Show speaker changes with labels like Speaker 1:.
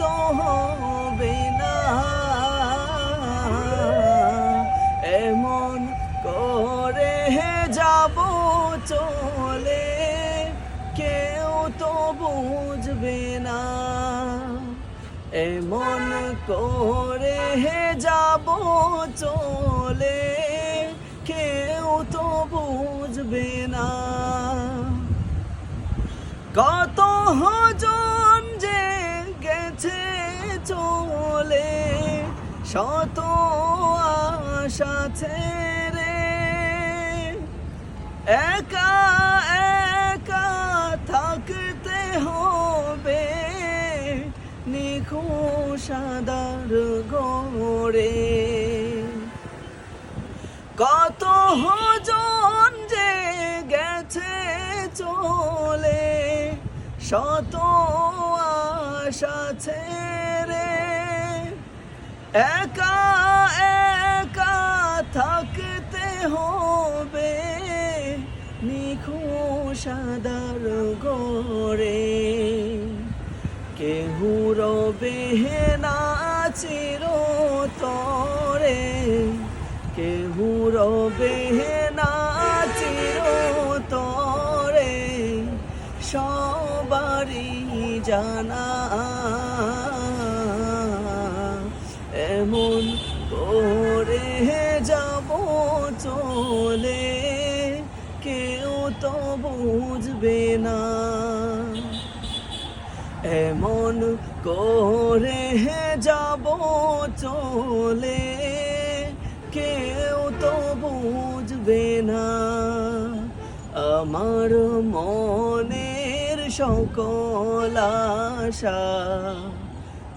Speaker 1: তো হবে না। এমন করে যাব চলে, কেউ তো বুঝবে না। এমন করে যাব চলে, কেউ তো বুঝবে না। কত জন শত আশা ছেড়ে একা একা থাকতে হবে। নিখোষাদার গড়ে। কত হজন যে গেছে চলে, শত আশা ছেড়ে একা একা থাকতে হবে নিখোষাদার গড়ে কেহু রবে না চিরতরে, কেহু রবে না চিরতরে, সবারই জানা। এমন করে যাব চলে, কেউ তো বুঝবে না। এমন করে যাব চলে, কেউ তো বুঝবে না। আমার মনের সকল আশা